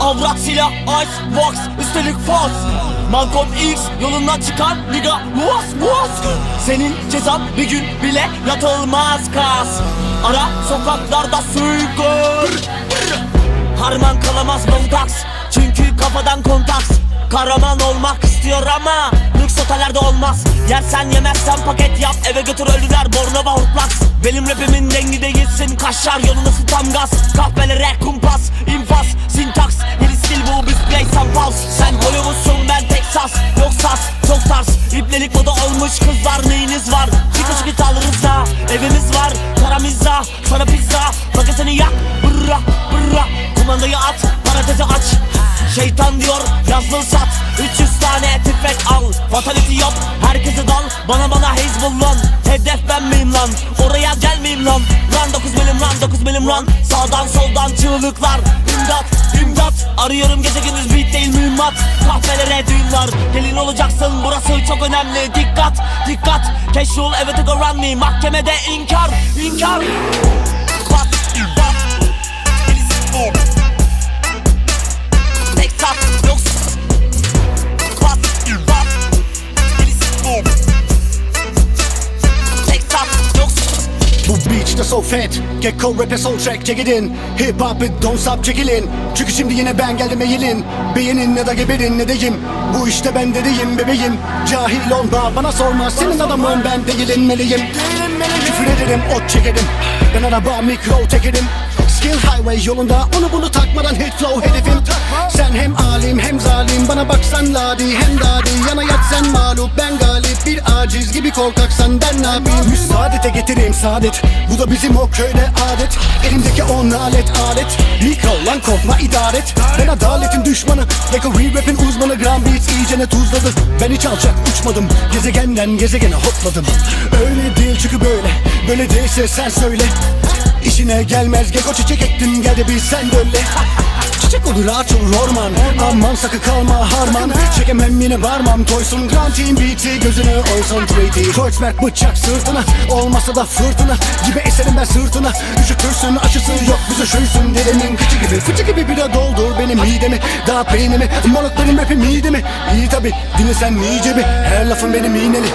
avrat silah Ice box üstelik fos Malcolm X yolundan çıkan nigga Muas muas. Senin cezan bir gün bile yatılmaz kas. Ara sokaklarda suikır Harman kalamaz bontaks Çünkü kafadan kontaks. Karaman olmak istiyor ama Lüks otellerde olmaz. Yersen yemezsen paket yap Eve götür ölüler Bornova hortlaks Benim rapimin dengi değilsin Kaşar yolundasın tam gaz? Kahvelere kumpas infaz Sintaks. Yeni stil bu biz play some pulse Sen Hollywood'sun ben Texas. Yok sas çok tarz İplelik moda olmuş kızlar neyiniz var? Çıkış git alırız da Evimiz var. Karamizza Sana pizza. Paketini yak Bırra bırra. Kumandayı at Parantezi aç. Şeytan diyor yazlığı sat 30 milim run Sağdan soldan çığlıklar. İmdat imdat. Arıyorum gece gündüz beat değil mühimmat. Kahvelere düğünler Gelin olacaksın burası çok önemli. Dikkat dikkat. Casual eve to go run me. Mahkemede inkar inkar. De so fat Gekko rap'e soul track check it in. Hip hop it don't stop çekilin Çünkü şimdi yine ben geldim eğilin. Beğenin ne da geberin ne deyim? Bu işte ben dedeyim bebeğim. Cahil olma bana sorma. Senin adamın ben değilim meleğim. Küfür ederim ot çekerim. Ben araba mikro tekerim. Skill highway yolunda onu bunu takmadan hit flow hedefim. Sen hem alim hem zalim. Bana baksan ladi hem dadi. Yana yat sen mağlup ben galip. Bir aciz gibi korkaksan ben ne yapayım Müsaadete getireyim saadet. Bu da bizim o köyde adet. Elimdeki on alet alet. Mikro lan korkma idaret. Ben adaletin düşmanı. Like a re-rap'in uzmanı. Gram Beats iyicene tuzladı. Ben hiç alçak uçmadım. Gezegenden gezegene hopladım. Öyle değil çünkü böyle. Böyle değilse sen söyle. İşine gelmez. Geko çiçek ektim gel de bir sen de öyle Çiçek olur ağaç olur orman. Aman sakın kalma harman. Çekemem yine varmam. Toysun Grand Team beat'i gözünü oysun Trady Kreuzberg bıçak sırtına Olmasa da fırtına. Gibi eserim ben sırtına. Üşütürsün acısı yok bize şuysun Dedemin. Kıçı gibi fıçı gibi bira doldur benim midemi. Daha peynimi Moruk benim rapim midemi. İyi tabi dinle sen iyice bir. Her lafın benim iğneli